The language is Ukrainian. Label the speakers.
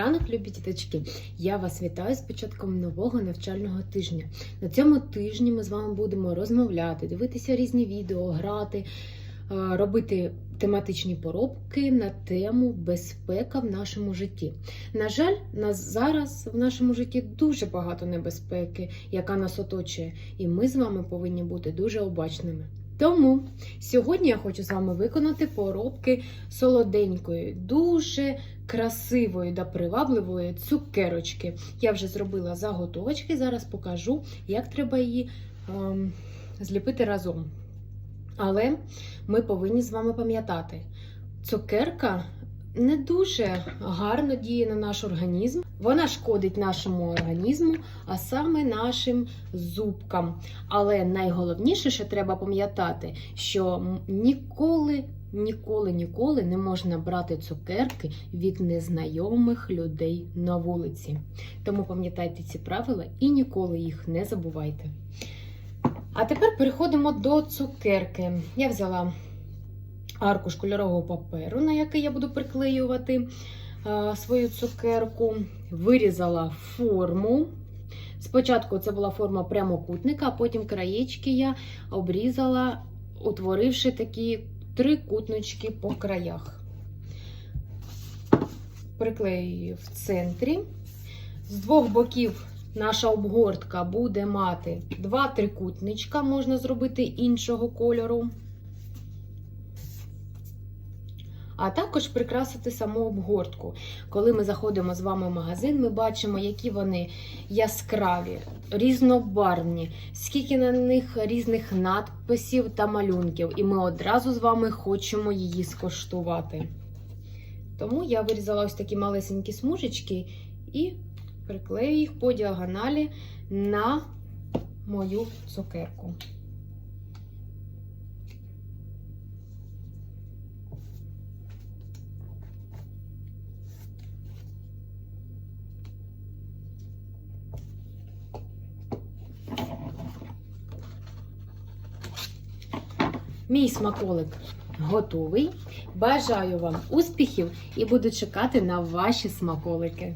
Speaker 1: Ранок, любі діточки! Я вас вітаю з початком нового навчального тижня. На цьому тижні ми з вами будемо розмовляти, дивитися різні відео, грати, е, робити тематичні поробки на тему безпека в нашому житті. На жаль, нас зараз в нашому житті дуже багато небезпеки, яка нас оточує, і ми з вами повинні бути дуже обачними. Тому сьогодні я хочу з вами виконати поробки солоденької, дуже красивої та привабливої цукерочки. Я вже зробила заготовочки, зараз покажу, як треба її ем, зліпити разом. Але ми повинні з вами пам'ятати, цукерка не дуже гарно діє на наш організм. Вона шкодить нашому організму, а саме нашим зубкам. Але найголовніше, що треба пам'ятати, що ніколи, ніколи, ніколи не можна брати цукерки від незнайомих людей на вулиці. Тому пам'ятайте ці правила і ніколи їх не забувайте. А тепер переходимо до цукерки. Я взяла аркуш кольорового паперу, на який я буду приклеювати свою цукерку, вирізала форму. Спочатку це була форма прямокутника, а потім краєчки я обрізала, утворивши такі три кутнички по краях. Приклеюю в центрі. З двох боків наша обгортка буде мати два трикутничка, можна зробити іншого кольору. А також прикрасити саму обгортку. Коли ми заходимо з вами в магазин, ми бачимо, які вони яскраві, різнобарвні, скільки на них різних надписів та малюнків, і ми одразу з вами хочемо її скоштувати. Тому я вирізала ось такі малесенькі смужечки і приклею їх по діагоналі на мою цукерку. Мій смаколик готовий. Бажаю вам успіхів і буду чекати на ваші смаколики.